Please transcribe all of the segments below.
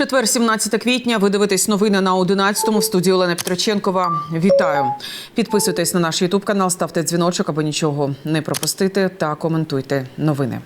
Четвер, 17 квітня. Ви дивитесь новини на 11-му в студії Олена Петроченкова. Вітаю! Підписуйтесь на наш Ютуб канал, ставте дзвіночок, аби нічого не пропустити, та коментуйте новини.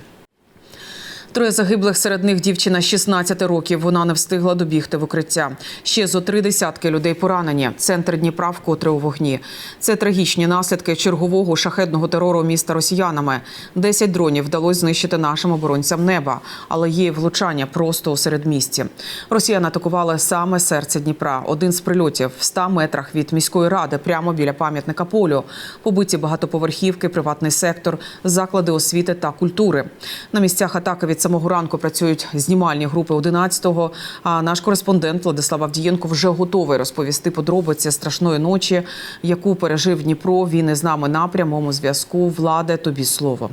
Троє загиблих серед них дівчина 16 років. Вона не встигла добігти в укриття. Ще зо три десятки людей поранені. Центр Дніпра вкотре у вогні. Це трагічні наслідки чергового шахедного терору міста росіянами. Десять дронів вдалося знищити нашим оборонцям неба, але є влучання просто у середмісті. Росіяни атакували саме серце Дніпра. Один з прильотів в 100 метрах від міської ради, прямо біля пам'ятника полю. Побиті багатоповерхівки, приватний сектор, заклади освіти та культури. На місцях атаки від самого ранку працюють знімальні групи 11-го. А наш кореспондент Владислав Авдієнко вже готовий розповісти подробиці страшної ночі, яку пережив Дніпро. Він із нами на прямому зв'язку. Владе, тобі слово.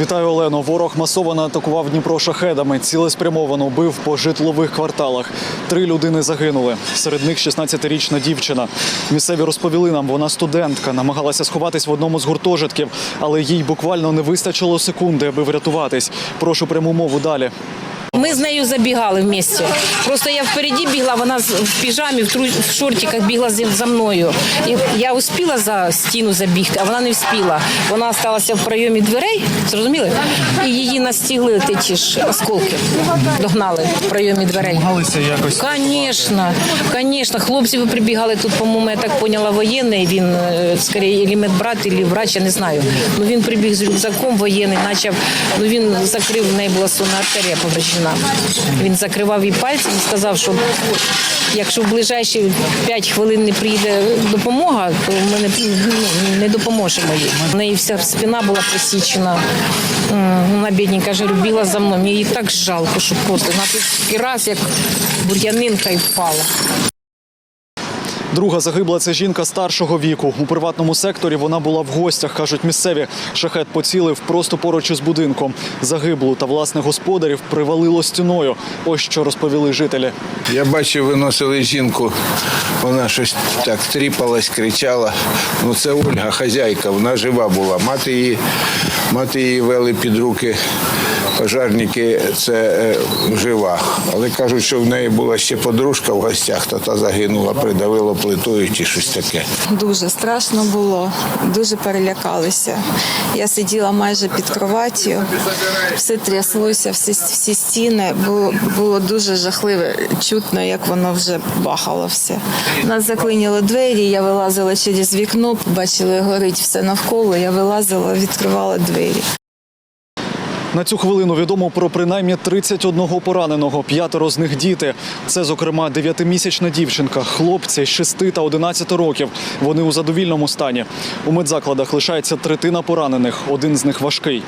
Вітаю, Олено. Ворог масово атакував Дніпро шахедами. Цілеспрямовано бив по житлових кварталах. Три людини загинули. Серед них 16-річна дівчина. Місцеві розповіли нам, вона студентка, намагалася сховатись в одному з гуртожитків, але їй буквально не вистачило секунди, аби врятуватись. Прошу пряму мову далі. Ми з нею забігали в місті. Просто я впереді бігла, вона в піжамі, в, тру- в шортиках бігла за мною. І я успіла за стіну забігти, а вона не вспіла. Вона залишилася в прийомі дверей, зрозуміли? І її настігли ті ж осколки. Догнали в прийомі дверей. Намагалися якось. Конечно, конечно. Хлопці ви прибігали тут, по-моєму, я так поняла, воєнний. Він е, скоріше, і медбрат, і врач, я не знаю. Ну він прибіг з рюкзаком воєнний, почав. Ну він закрив, в неї була сонна артерія повреждена. Він закривав їй пальці і сказав, що якщо в ближайші 5 хвилин не прийде допомога, то ми не, ну, не допоможемо їй. У неї вся спина була посічена. Вона бідні каже, любила за мною. Мені її так жалко, що просто на раз, як бур'янинка і впала. Друга загибла це жінка старшого віку. У приватному секторі вона була в гостях, кажуть місцеві. Шахет поцілив просто поруч із будинком. Загиблу та власне господарів привалило стіною. Ось що розповіли жителі. Я бачив, виносили жінку, вона щось так тріпалась, кричала. Ну це Ольга, хазяйка, вона жива була. Мати її, мати її вели під руки пожежники, це е, жива. Але кажуть, що в неї була ще подружка в гостях, то та загинула, придавило плитою чи щось таке. Дуже страшно було, дуже перелякалися. Я сиділа майже під кроваттю, все тряслося, всі, всі стіни. Було, дуже жахливе, чутно, як воно вже бахало все. Нас заклиніло двері, я вилазила через вікно, бачили, горить все навколо. Я вилазила, відкривала двері. На цю хвилину відомо про принаймні 31 пораненого. П'ятеро з них діти. Це, зокрема, дев'ятимісячна дівчинка, хлопці 6 та 11 років. Вони у задовільному стані. У медзакладах лишається третина поранених. Один з них важкий.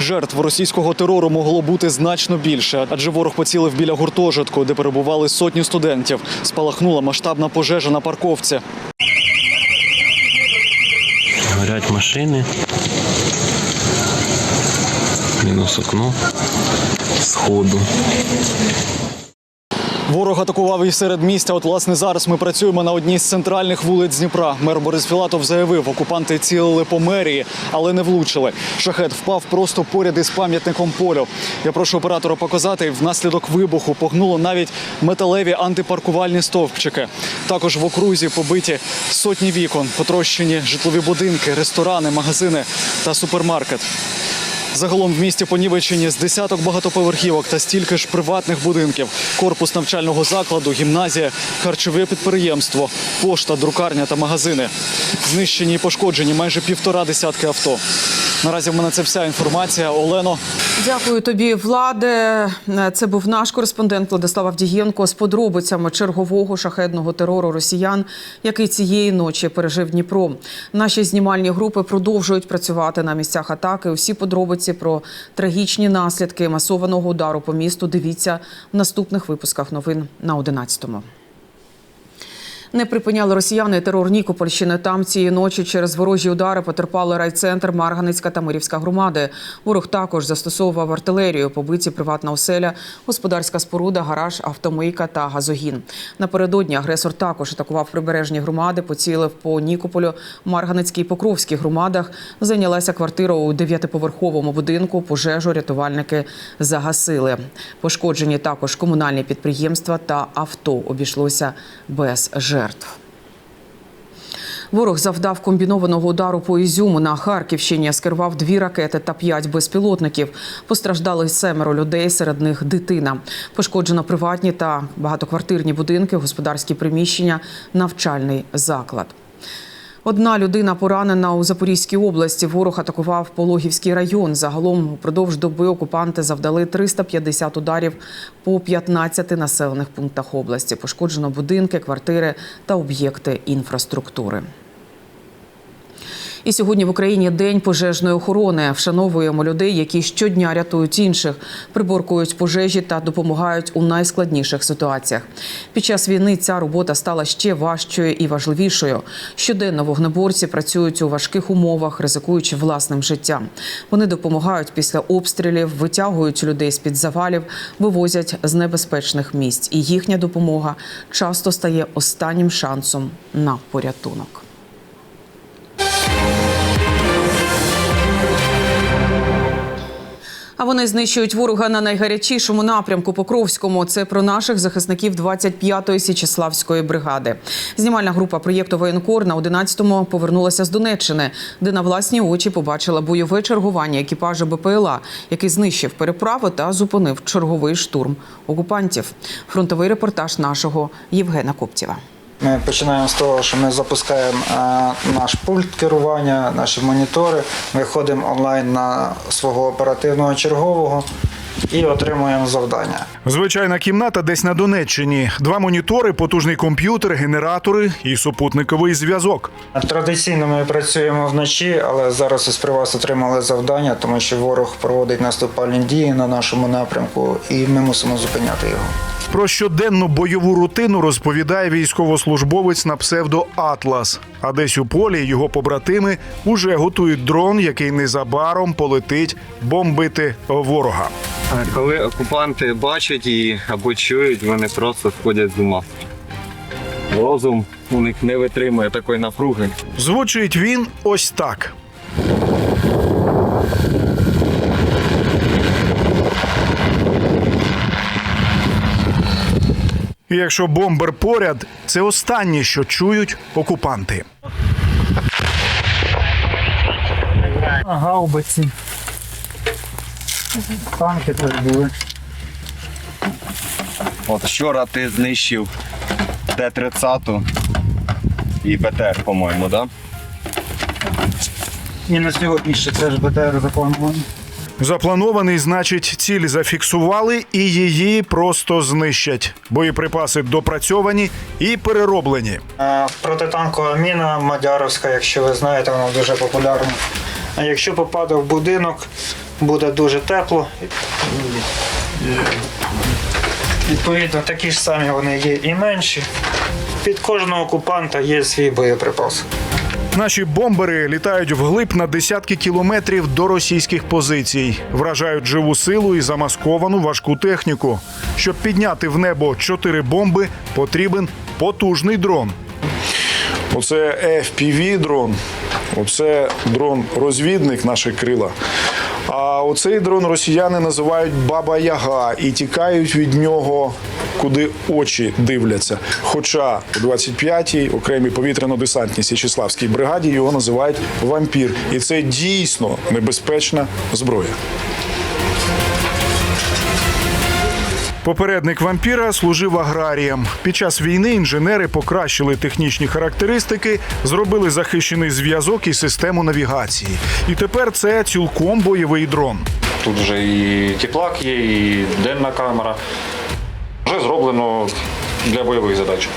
Жертв російського терору могло бути значно більше, адже ворог поцілив біля гуртожитку, де перебували сотні студентів. Спалахнула масштабна пожежа на парковці. Горять машини. Окно. Сходу. Ворог атакував і серед міста. От власне зараз ми працюємо на одній з центральних вулиць Дніпра. Мер Борис Філатов заявив, окупанти цілили по мерії, але не влучили. Шахет впав просто поряд із пам'ятником полю. Я прошу оператора показати. Внаслідок вибуху погнуло навіть металеві антипаркувальні стовпчики. Також в окрузі побиті сотні вікон, потрощені житлові будинки, ресторани, магазини та супермаркет. Загалом в місті понівечені з десяток багатоповерхівок та стільки ж приватних будинків, корпус навчального закладу, гімназія, харчове підприємство, пошта, друкарня та магазини. Знищені і пошкоджені майже півтора десятки авто. Наразі в мене це вся інформація. Олено, Дякую тобі, владе. Це був наш кореспондент Владислав Авдієнко з подробицями чергового шахедного терору росіян, який цієї ночі пережив Дніпро. Наші знімальні групи продовжують працювати на місцях атаки. Усі подробиці про трагічні наслідки масованого удару по місту. Дивіться в наступних випусках новин на 11-му. Не припиняли росіяни терор Нікопольщини. Там цієї ночі через ворожі удари потерпали райцентр, Марганицька та Мирівська громади. Ворог також застосовував артилерію, побиті приватна оселя, господарська споруда, гараж, автомийка та газогін. Напередодні агресор також атакував прибережні громади, поцілив по Нікополю, Марганицькій і Покровській громадах. Зайнялася квартира у дев'ятиповерховому будинку. Пожежу рятувальники загасили. Пошкоджені також комунальні підприємства та авто. Обійшлося без жертв. Ворог завдав комбінованого удару по Ізюму на Харківщині. Скерував дві ракети та п'ять безпілотників. Постраждали семеро людей, серед них дитина. Пошкоджено приватні та багатоквартирні будинки, господарські приміщення, навчальний заклад. Одна людина поранена у Запорізькій області. Ворог атакував Пологівський район. Загалом упродовж доби окупанти завдали 350 ударів по 15 населених пунктах області. Пошкоджено будинки, квартири та об'єкти інфраструктури. І сьогодні в Україні день пожежної охорони. Вшановуємо людей, які щодня рятують інших, приборкують пожежі та допомагають у найскладніших ситуаціях. Під час війни ця робота стала ще важчою і важливішою. Щоденно вогнеборці працюють у важких умовах, ризикуючи власним життям. Вони допомагають після обстрілів, витягують людей з під завалів, вивозять з небезпечних місць. І їхня допомога часто стає останнім шансом на порятунок. А вони знищують ворога на найгарячішому напрямку Покровському. Це про наших захисників 25-ї Січеславської бригади. Знімальна група проєкту Воєнкор на 11-му повернулася з Донеччини, де на власні очі побачила бойове чергування екіпажу БПЛА, який знищив переправу та зупинив черговий штурм окупантів. Фронтовий репортаж нашого Євгена Коптєва. Ми починаємо з того, що ми запускаємо е, наш пульт керування, наші монітори, виходимо онлайн на свого оперативного чергового і отримуємо завдання. Звичайна кімната десь на Донеччині. Два монітори, потужний комп'ютер, генератори і супутниковий зв'язок. Традиційно ми працюємо вночі, але зараз із при вас отримали завдання, тому що ворог проводить наступальні дії на нашому напрямку, і ми мусимо зупиняти його. Про щоденну бойову рутину розповідає військовослужбовець на псевдо Атлас. А десь у полі його побратими уже готують дрон, який незабаром полетить бомбити ворога. Коли окупанти бачать її або чують, вони просто сходять з ума. Розум у них не витримує такої напруги. Звучить він ось так. І якщо бомбер поряд, це останнє, що чують окупанти. Гаубиці. Танки теж були. От вчора ти знищив Т-30 і БТР, по-моєму, да? І на сьогодні ще теж БТР запланований. Запланований, значить, ціль зафіксували і її просто знищать. Боєприпаси допрацьовані і перероблені. Е, Протитанкова міна Мадяровська, якщо ви знаєте, вона дуже популярна. А якщо попаде в будинок, буде дуже тепло. Відповідно, такі ж самі вони є і менші. Під кожного окупанта є свій боєприпас. Наші бомбери літають вглиб на десятки кілометрів до російських позицій, вражають живу силу і замасковану важку техніку. Щоб підняти в небо чотири бомби, потрібен потужний дрон. Оце FPV дрон, оце дрон-розвідник наші крила. А оцей дрон росіяни називають Баба Яга і тікають від нього, куди очі дивляться. Хоча у 25-й окремій повітряно-десантній Січеславській бригаді його називають вампір. І це дійсно небезпечна зброя. Попередник вампіра служив аграріям. Під час війни інженери покращили технічні характеристики, зробили захищений зв'язок і систему навігації. І тепер це цілком бойовий дрон. Тут вже і теплак є, і денна камера. Вже зроблено для бойових задач.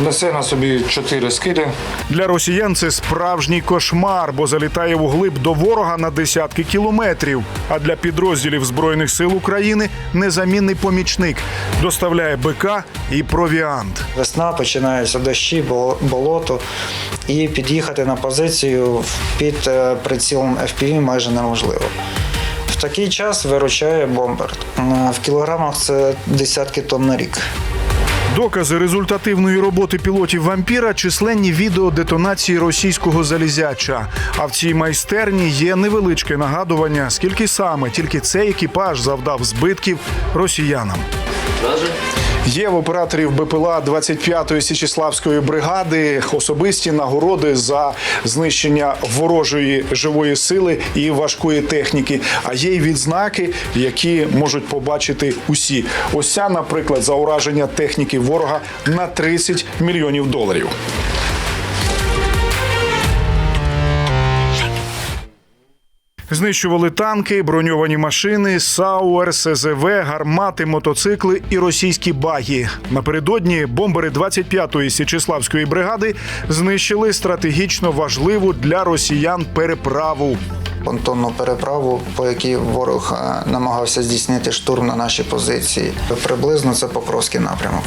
Несе на собі чотири скиди. Для росіян це справжній кошмар, бо залітає вглиб до ворога на десятки кілометрів. А для підрозділів збройних сил України незамінний помічник доставляє БК і провіант. Весна починаються дощі, бол- болото, і під'їхати на позицію під е, прицілом FPV майже неможливо. В такий час виручає бомбер. Е, В кілограмах це десятки тонн на рік. Докази результативної роботи пілотів вампіра численні відео детонації російського залізяча. А в цій майстерні є невеличке нагадування, скільки саме тільки цей екіпаж завдав збитків росіянам. Є в операторів БПЛА 25-ї Січеславської бригади особисті нагороди за знищення ворожої живої сили і важкої техніки. А є й відзнаки, які можуть побачити усі. Ось ця, наприклад, за ураження техніки ворога на 30 мільйонів доларів. Знищували танки, броньовані машини, сауер, СЗВ, гармати, мотоцикли і російські баги. Напередодні бомбери 25-ї Січеславської бригади знищили стратегічно важливу для росіян переправу. Понтонну переправу, по якій ворог е, намагався здійснити штурм на наші позиції. Приблизно це Покровський напрямок.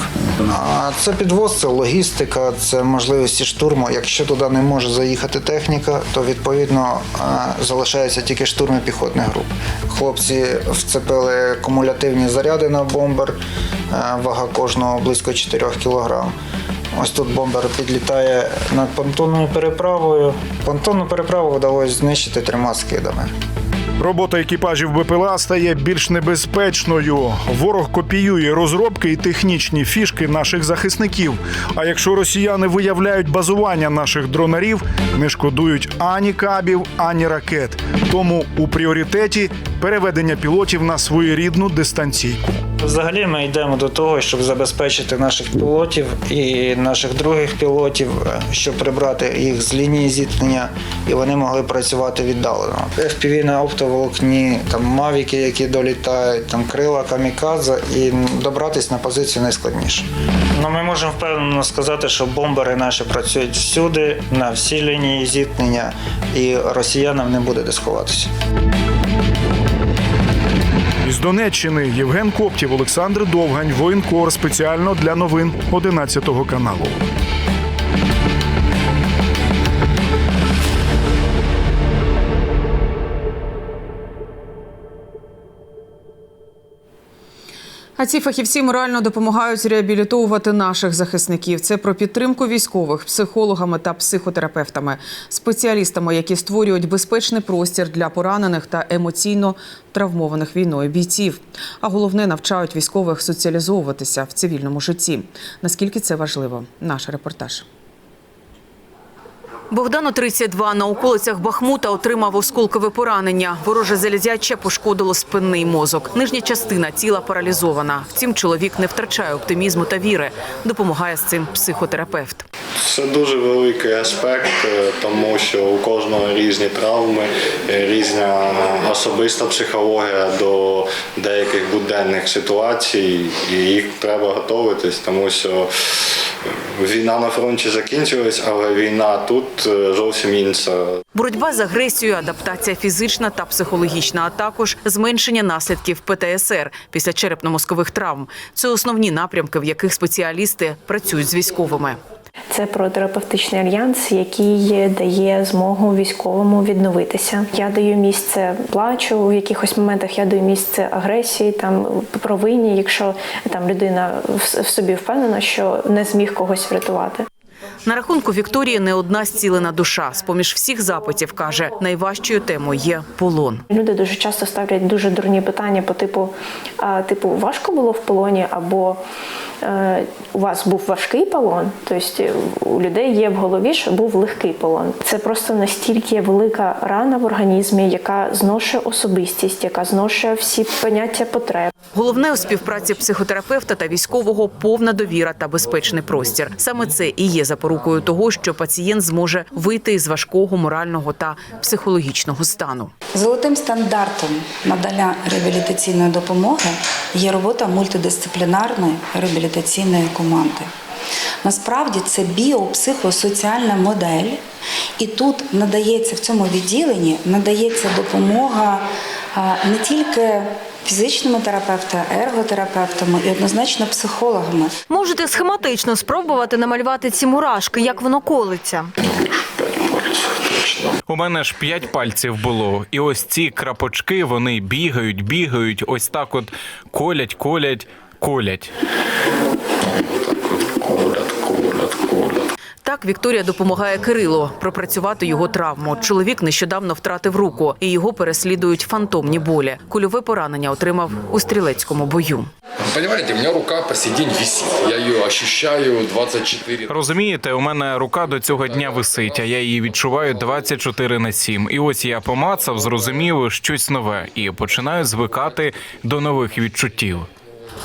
А це підвоз, це логістика, це можливості штурму. Якщо туди не може заїхати техніка, то відповідно е, залишаються тільки штурми піхотних груп. Хлопці вцепили кумулятивні заряди на бомбер, е, вага кожного близько 4 кілограм. Ось тут бомбер підлітає над понтонною переправою. Понтонну переправу вдалося знищити трьома скидами. Робота екіпажів БПЛА стає більш небезпечною. Ворог копіює розробки і технічні фішки наших захисників. А якщо росіяни виявляють базування наших дронарів, не шкодують ані кабів, ані ракет. Тому у пріоритеті переведення пілотів на своєрідну дистанційку. Взагалі ми йдемо до того, щоб забезпечити наших пілотів і наших других пілотів, е, щоб прибрати їх з лінії зіткнення, і вони могли працювати віддалено. FPV на оптоволокні, там мавіки, які долітають, там крила камікадзе, і добратися на позицію найскладніше. Ну, ми можемо впевнено сказати, що бомбери наші працюють всюди, на всій лінії зіткнення, і росіянам не буде де сховатися. Із Донеччини Євген Коптів, Олександр Довгань, воєнкор спеціально для новин 11 каналу. А ці фахівці морально допомагають реабілітовувати наших захисників. Це про підтримку військових психологами та психотерапевтами, спеціалістами, які створюють безпечний простір для поранених та емоційно травмованих війною бійців. А головне навчають військових соціалізовуватися в цивільному житті. Наскільки це важливо? Наш репортаж. Богдану 32 на околицях Бахмута отримав осколкове поранення. Вороже залізяче пошкодило спинний мозок. Нижня частина тіла паралізована. Втім, чоловік не втрачає оптимізму та віри. Допомагає з цим психотерапевт. Це дуже великий аспект, е, тому що у кожного різні травми, е, різна особиста психологія до деяких буденних ситуацій, і їх треба готуватись, тому що війна на фронті закінчилась, але війна тут е, зовсім інша. Боротьба з агресією, адаптація фізична та психологічна, а також зменшення наслідків ПТСР після черепно-мозкових травм. Це основні напрямки, в яких спеціалісти працюють з військовими. Це про терапевтичний альянс, який дає змогу військовому відновитися. Я даю місце плачу в якихось моментах. Я даю місце агресії, там провині, якщо там людина в собі впевнена, що не зміг когось врятувати. На рахунку Вікторії не одна зцілена душа. З поміж всіх запитів каже, найважчою темою є полон. Люди дуже часто ставлять дуже дурні питання по типу: а, типу, важко було в полоні, або у вас був важкий полон. Тобто у людей є в голові, що був легкий полон. Це просто настільки велика рана в організмі, яка зношує особистість, яка зношує всі поняття потреб. Головне у співпраці психотерапевта та військового повна довіра та безпечний простір. Саме це і є запорукою того, що пацієнт зможе вийти із важкого морального та психологічного стану. Золотим стандартом надання реабілітаційної допомоги є робота мультидисциплінарної реабілітаційної команди. Насправді це біопсихосоціальна модель, і тут надається в цьому відділенні надається допомога не тільки фізичними терапевтами, ерготерапевтами і однозначно психологами. Можете схематично спробувати намалювати ці мурашки, як воно колиться. У мене ж п'ять пальців було, і ось ці крапочки вони бігають, бігають, ось так от колять, колять, колять. Так Вікторія допомагає Кирилу пропрацювати його травму. Чоловік нещодавно втратив руку, і його переслідують фантомні болі. Кульове поранення отримав у стрілецькому бою. Понимаете, у меня рука по сей день висит. Я ее ощущаю 24. Розумієте, у мене рука до цього дня висить, а я її відчуваю 24 на 7. І ось я помацав, зрозумів щось нове і починаю звикати до нових відчуттів.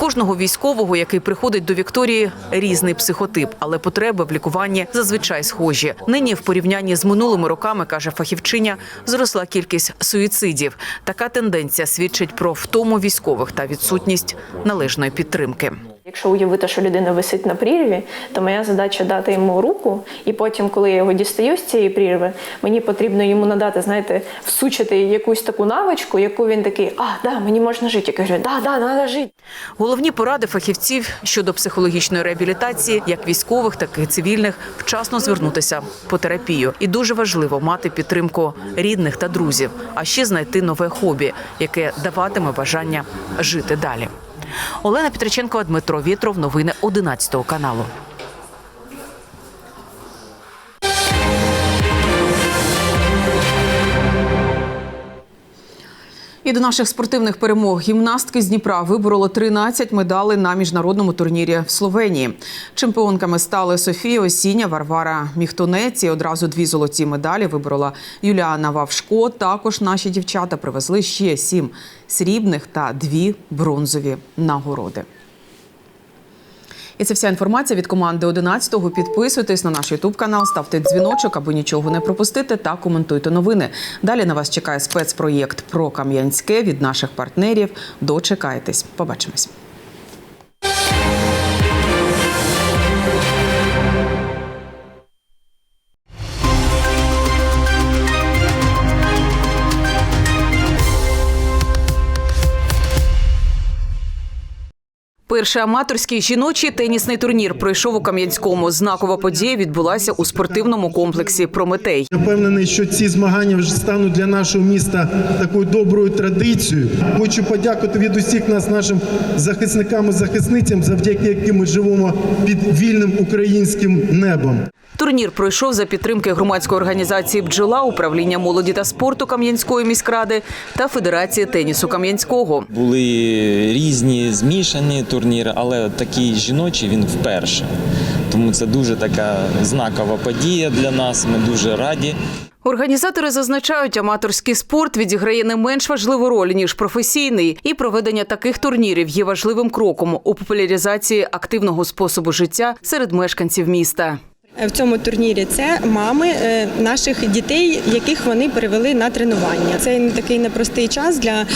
Кожного військового, який приходить до Вікторії, різний психотип, але потреби в лікуванні зазвичай схожі. Нині в порівнянні з минулими роками, каже фахівчиня, зросла кількість суїцидів. Така тенденція свідчить про втому військових та відсутність належної підтримки. Якщо уявити, що людина висить на прірві, то моя задача дати йому руку, і потім, коли я його дістаю з цієї прірви, мені потрібно йому надати, знаєте, всучити якусь таку навичку, яку він такий, а да, мені можна жити. Я кажу, да, да, треба жити. Головні поради фахівців щодо психологічної реабілітації, як військових, так і цивільних, вчасно звернутися по терапію. І дуже важливо мати підтримку рідних та друзів, а ще знайти нове хобі, яке даватиме бажання жити далі. Олена Петриченкова, Дмитро Вітров. Новини 11 каналу. І до наших спортивних перемог гімнастки з Дніпра вибороли 13 медалей на міжнародному турнірі в Словенії. Чемпіонками стали Софія Осіння, Варвара Міхтонець. І одразу дві золоті медалі виборола Юліана Вавшко. Також наші дівчата привезли ще сім срібних та дві бронзові нагороди. І це вся інформація від команди 11-го. Підписуйтесь на наш Ютуб канал, ставте дзвіночок, аби нічого не пропустити, та коментуйте новини. Далі на вас чекає спецпроєкт про Кам'янське від наших партнерів. Дочекайтесь. Побачимось. Перший аматорський жіночий тенісний турнір пройшов у Кам'янському. Знакова подія відбулася у спортивному комплексі Прометей. Я впевнений, що ці змагання вже стануть для нашого міста такою доброю традицією. Хочу подякувати від усіх нас, нашим захисникам і захисницям, завдяки яким ми живемо під вільним українським небом. Турнір пройшов за підтримки громадської організації Бджола, управління молоді та спорту Кам'янської міськради та Федерації тенісу Кам'янського. Були різні змішані турніри, але такий жіночий він вперше. Тому це дуже така знакова подія для нас. Ми дуже раді. Організатори зазначають, аматорський спорт відіграє не менш важливу роль ніж професійний, і проведення таких турнірів є важливим кроком у популяризації активного способу життя серед мешканців міста. В цьому турнірі це мами е, наших дітей, яких вони перевели на тренування. Це не такий непростий час для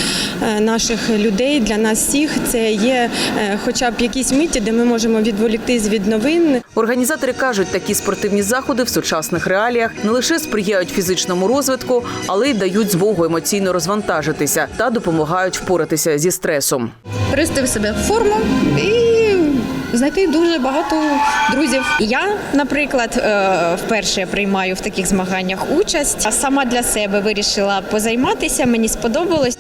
е, наших людей, для нас всіх. Це є е, хоча б якісь миті, де ми можемо відволіктись від новин. Організатори кажуть, такі спортивні заходи в сучасних реаліях не лише сприяють фізичному розвитку, але й дають змогу емоційно розвантажитися та допомагають впоратися зі стресом. привести в себе в форму і знайти дуже багато друзів. Я, наприклад, е, вперше приймаю в таких змаганнях участь, а сама для себе вирішила позайматися. Мені сподобалось.